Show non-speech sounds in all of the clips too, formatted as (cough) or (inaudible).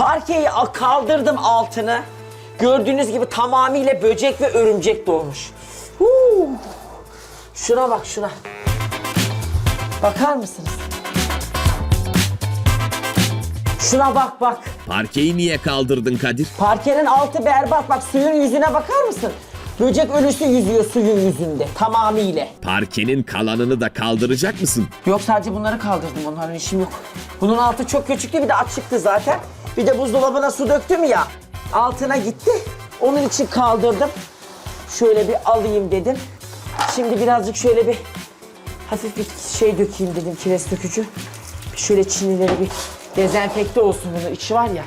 Parkeyi kaldırdım altını. Gördüğünüz gibi tamamıyla böcek ve örümcek dolmuş. Huu. Şuna bak şuna. Bakar mısınız? Şuna bak bak. Parkeyi niye kaldırdın Kadir? Parkenin altı berbat. Bak suyun yüzüne bakar mısın? Böcek ölüsü yüzüyor suyun yüzünde tamamıyla. Parkenin kalanını da kaldıracak mısın? Yok sadece bunları kaldırdım onların işim yok. Bunun altı çok küçüktü bir de açıktı zaten. Bir de buzdolabına su döktüm ya. Altına gitti. Onun için kaldırdım. Şöyle bir alayım dedim. Şimdi birazcık şöyle bir hafif bir şey dökeyim dedim kireç dökücü. Şöyle çinileri bir dezenfekte olsun bunun içi var ya.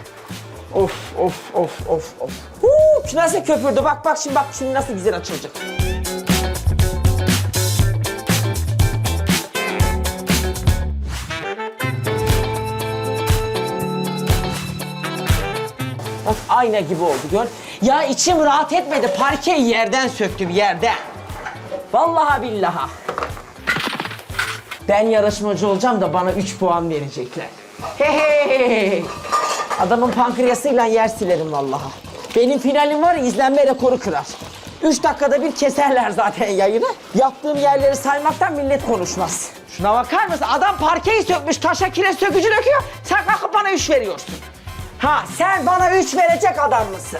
Of of of of of. Huu, nasıl köpürdü bak bak şimdi bak şimdi nasıl güzel açılacak. Bak ayna gibi oldu gör. Ya içim rahat etmedi. Parkeyi yerden söktüm yerden. Vallahi billaha. Ben yarışmacı olacağım da bana 3 puan verecekler. Hey. Adamın pankreasıyla yer silerim vallahi. Benim finalim var izlenme rekoru kırar. 3 dakikada bir keserler zaten yayını. Yaptığım yerleri saymaktan millet konuşmaz. Şuna bakar mısın? Adam parkeyi sökmüş, taşa kireç sökücü döküyor. Sen kalkıp bana 3 veriyorsun. Ha sen bana 3 verecek adam mısın?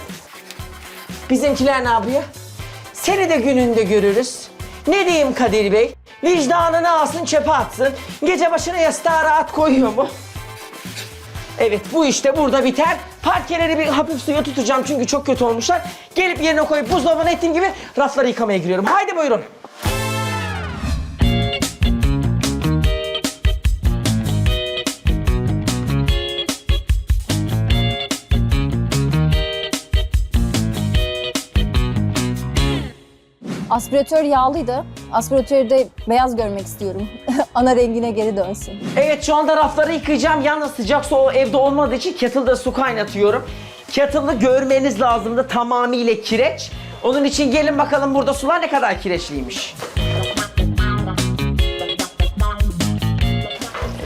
Bizimkiler ne yapıyor? Seni de gününde görürüz. Ne diyeyim Kadir Bey? Vicdanını alsın çöpe atsın. Gece başına yastığa rahat koyuyor mu? Evet bu işte burada biter. Parkeleri bir hafif suya tutacağım çünkü çok kötü olmuşlar. Gelip yerine koyup buzdolabına ettiğim gibi rafları yıkamaya giriyorum. Haydi buyurun. Aspiratör yağlıydı. Aspiratörü de beyaz görmek istiyorum. (laughs) Ana rengine geri dönsün. Evet şu anda rafları yıkayacağım. Yalnız sıcak su evde olmadığı için kettle'da su kaynatıyorum. Kettle'ı görmeniz lazımdı tamamıyla kireç. Onun için gelin bakalım burada sular ne kadar kireçliymiş.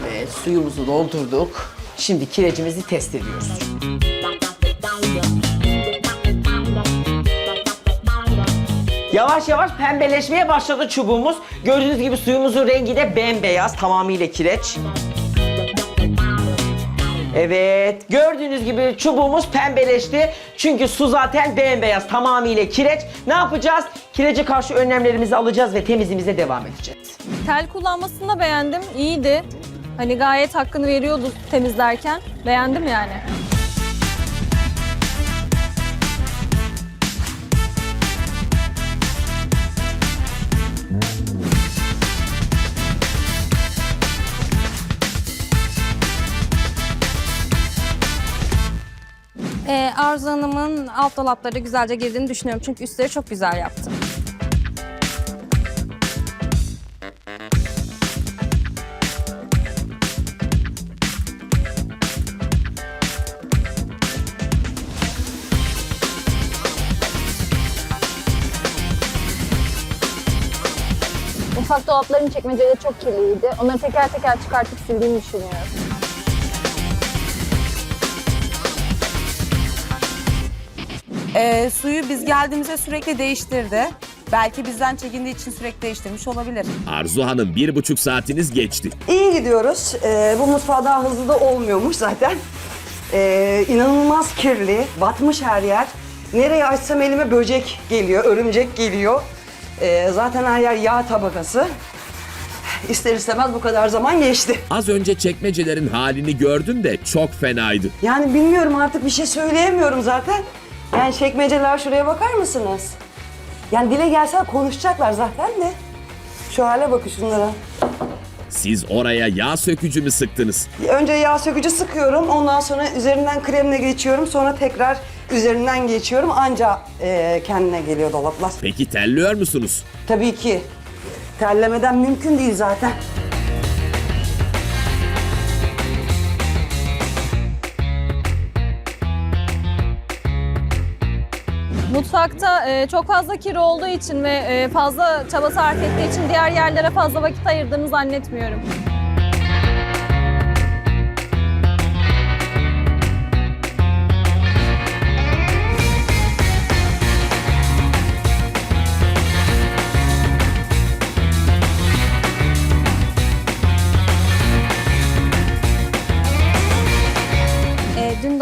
Evet suyumuzu doldurduk. Şimdi kirecimizi test ediyoruz. Yavaş yavaş pembeleşmeye başladı çubuğumuz. Gördüğünüz gibi suyumuzun rengi de bembeyaz, tamamıyla kireç. Evet, gördüğünüz gibi çubuğumuz pembeleşti. Çünkü su zaten bembeyaz, tamamıyla kireç. Ne yapacağız? Kirece karşı önlemlerimizi alacağız ve temizliğimize devam edeceğiz. Tel kullanmasını da beğendim. İyiydi. Hani gayet hakkını veriyordu temizlerken. Beğendim yani. Ee, Arzu Hanım'ın alt dolapları güzelce girdiğini düşünüyorum. Çünkü üstleri çok güzel yaptı. Mutfak dolaplarının çekmeceleri çok kirliydi. Onları teker teker çıkartıp sildiğimi düşünüyorum. Ee, suyu biz geldiğimizde sürekli değiştirdi. Belki bizden çekindiği için sürekli değiştirmiş olabilir. Arzu Hanım bir buçuk saatiniz geçti. İyi gidiyoruz. Ee, bu mutfağa daha hızlı da olmuyormuş zaten. Ee, inanılmaz kirli, batmış her yer. Nereye açsam elime böcek geliyor, örümcek geliyor. Ee, zaten her yer yağ tabakası. İster istemez bu kadar zaman geçti. Az önce çekmecelerin halini gördüm de çok fenaydı. Yani bilmiyorum artık bir şey söyleyemiyorum zaten. Yani çekmeceler şuraya bakar mısınız? Yani dile gelsen konuşacaklar zaten de. Şu hale bakın şunlara. Siz oraya yağ sökücü mü sıktınız? Önce yağ sökücü sıkıyorum. Ondan sonra üzerinden kremle geçiyorum. Sonra tekrar üzerinden geçiyorum. Anca eee, kendine geliyor dolaplar. Peki telliyor musunuz? Tabii ki. Terlemeden mümkün değil zaten. Mutfakta e, çok fazla kir olduğu için ve e, fazla çaba sarf ettiği için diğer yerlere fazla vakit ayırdığını zannetmiyorum.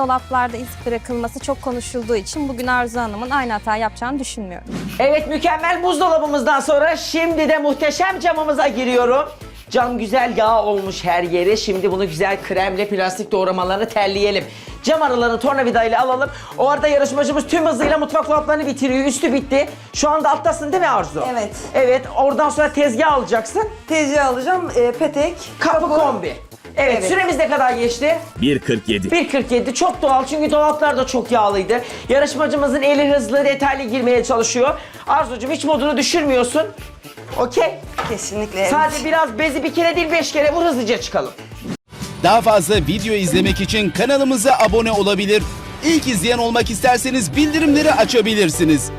Dolaplarda iz bırakılması çok konuşulduğu için bugün Arzu Hanım'ın aynı hata yapacağını düşünmüyorum. Evet mükemmel buzdolabımızdan sonra şimdi de muhteşem camımıza giriyorum. Cam güzel yağ olmuş her yeri. Şimdi bunu güzel kremle plastik doğramalarını terleyelim. Cam aralarını tornavidayla alalım. O arada yarışmacımız tüm hızıyla mutfak dolaplarını bitiriyor. Üstü bitti. Şu anda alttasın değil mi Arzu? Evet. Evet. Oradan sonra tezgah alacaksın. Tezgah alacağım. e, petek, Kapı kombi. Evet, Evet. süremiz ne kadar geçti? 1.47. 1.47 çok doğal çünkü dolaplar da çok yağlıydı. Yarışmacımızın eli hızlı, detaylı girmeye çalışıyor. Arzucuğum hiç modunu düşürmüyorsun. Okey. Kesinlikle evet. Sadece biraz bezi bir kere değil beş kere vur hızlıca çıkalım. Daha fazla video izlemek için kanalımıza abone olabilir. İlk izleyen olmak isterseniz bildirimleri açabilirsiniz.